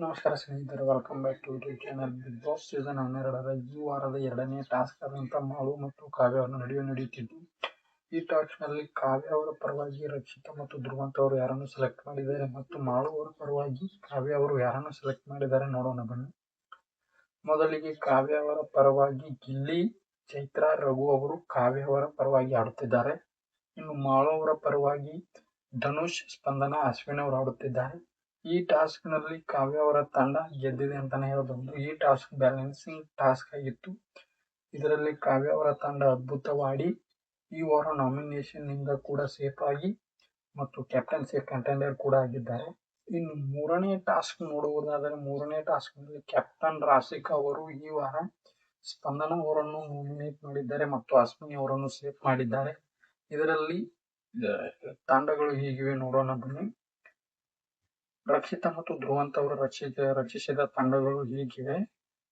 ನಮಸ್ಕಾರ ಸ್ನೇಹಿತರೆ welcome back to YouTube channel Big Boss season ಹನ್ನೆರಡರ ಈ ವಾರದ ಎರಡನೇ ಟಾಸ್ಕ್ ಆದಂಥ ಮಾಳು ಮತ್ತು ಕಾವ್ಯ ಅವರ ನಡುವೆ ನಡೆಯುತ್ತಿದ್ದು ಈ ಟಾಸ್ಕ್ನಲ್ಲಿ ಕಾವ್ಯ ಅವರ ಪರವಾಗಿ ರಕ್ಷಿತಾ ಮತ್ತು ಧ್ರುವಂತ ಅವರು ಯಾರನ್ನು ಸೆಲೆಕ್ಟ್ ಮಾಡಿದ್ದಾರೆ ಮತ್ತು ಮಾಳು ಅವರ ಪರವಾಗಿ ಕಾವ್ಯ ಅವರು ಯಾರನ್ನು ಸೆಲೆಕ್ಟ್ ಮಾಡಿದ್ದಾರೆ ನೋಡೋಣ ಬನ್ನಿ. ಮೊದಲಿಗೆ ಕಾವ್ಯ ಅವರ ಪರವಾಗಿ ಗಿಲ್ಲಿ, ಚೈತ್ರ, ರಘು ಅವರು ಕಾವ್ಯ ಅವರ ಪರವಾಗಿ ಆಡುತ್ತಿದ್ದಾರೆ. ಇನ್ನು ಮಾಳು ಅವರ ಪರವಾಗಿ ಧನುಷ್, ಸ್ಪಂದನ, ಅಶ್ವಿನ್ ಅವರು ಆಡುತ್ತಿದ್ದಾರೆ. ಈ ಟಾಸ್ಕ್ನಲ್ಲಿ ಕಾವ್ಯ ಅವರ ತಂಡ ಗೆದ್ದಿದೆ ಅಂತಾನೆ ಹೇಳಬಹುದು. ಈ ಟಾಸ್ಕ್ ಬ್ಯಾಲೆನ್ಸಿಂಗ್ ಟಾಸ್ಕ್ ಆಗಿತ್ತು. ಇದರಲ್ಲಿ ಕಾವ್ಯ ಅವರ ತಂಡ ಅದ್ಭುತವಾಡಿ ಈ ವಾರ ನಾಮಿನೇಷನ್ನಿಂದ ಕೂಡ ಸೇಫ್ ಆಗಿ ಮತ್ತು ಕ್ಯಾಪ್ಟನ್ಸಿ ಕಂಟೆಂಡರ್ ಕೂಡ ಆಗಿದ್ದಾರೆ. ಇನ್ನು ಮೂರನೇ ಟಾಸ್ಕ್ ನೋಡುವುದಾದರೆ ಮೂರನೇ ಟಾಸ್ಕ್ನಲ್ಲಿ ಕ್ಯಾಪ್ಟನ್ ರಾಸಿಕ್ ಅವರು ಈ ವಾರ ಸ್ಪಂದನ ಅವರನ್ನು ನಾಮಿನೇಟ್ ಮಾಡಿದ್ದಾರೆ ಮತ್ತು ಅಶ್ವಿನಿ ಅವರನ್ನು ಸೇಫ್ ಮಾಡಿದ್ದಾರೆ. ಇದರಲ್ಲಿ ತಂಡಗಳು ಹೀಗಿವೆ ನೋಡೋಣ ಬನ್ನಿ. ರಕ್ಷಿತಾ ಮತ್ತು ಧ್ರುವಂತ್ ಅವರು ರಚಿಸಿದ ರಚಿಸಿದ ತಂಡಗಳು ಹೀಗಿವೆ.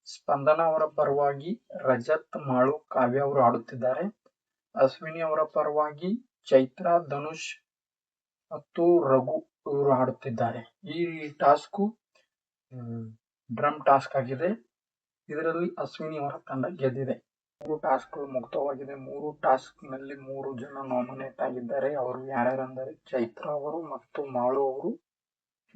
ಸ್ಪಂದನ ಅವರ ಪರವಾಗಿ ರಜತ್, ಮಾಳು, ಕಾವ್ಯ ಅವರು ಆಡುತ್ತಿದ್ದಾರೆ ಅಶ್ವಿನಿ ಅವರ ಪರವಾಗಿ ಚೈತ್ರ, ಧನುಷ್ ಮತ್ತು ರಘು ಇವರು ಆಡುತ್ತಿದ್ದಾರೆ ಈ ಟಾಸ್ಕ್ ಡ್ರಮ್ ಟಾಸ್ಕ್ ಆಗಿದೆ. ಇದರಲ್ಲಿ ಅಶ್ವಿನಿ ಅವರ ತಂಡ ಗೆದ್ದಿದೆ. ಮೂರು ಟಾಸ್ಕ್ಗಳು ಮುಕ್ತವಾಗಿದೆ. ಮೂರು ಟಾಸ್ಕ್ನಲ್ಲಿ ಮೂರು ಜನ ನಾಮಿನೇಟ್ ಆಗಿದ್ದಾರೆ. ಅವರು ಯಾರ್ಯಾರಂದರೆ, ಚೈತ್ರ ಅವರು ಮತ್ತು ಮಾಳು ಅವರು.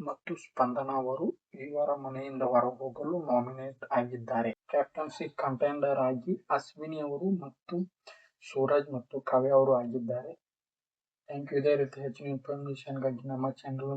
ಮತ್ತು ಸ್ಪಂದನ ಅವರು ಈ ವಾರ ಮನೆಯಿಂದ ಹೊರಹೋಗಲು ನಾಮಿನೇಟ್ ಆಗಿದ್ದಾರೆ. ಕ್ಯಾಪ್ಟನ್ಸಿ ಕಂಟೆಂಡರ್ ಆಗಿ ಅಶ್ವಿನಿ ಅವರು ಮತ್ತು ಸೂರಜ್ ಮತ್ತು ಕಾವ್ಯ ಅವರು ಆಗಿದ್ದಾರೆ. Thank you. ಇದೇ ರೀತಿ ಹೆಚ್ಚಿನ ಇನ್ಫಾರ್ಮೇಶನ್ಗಾಗಿ ನಮ್ಮ ಚಾನಲ್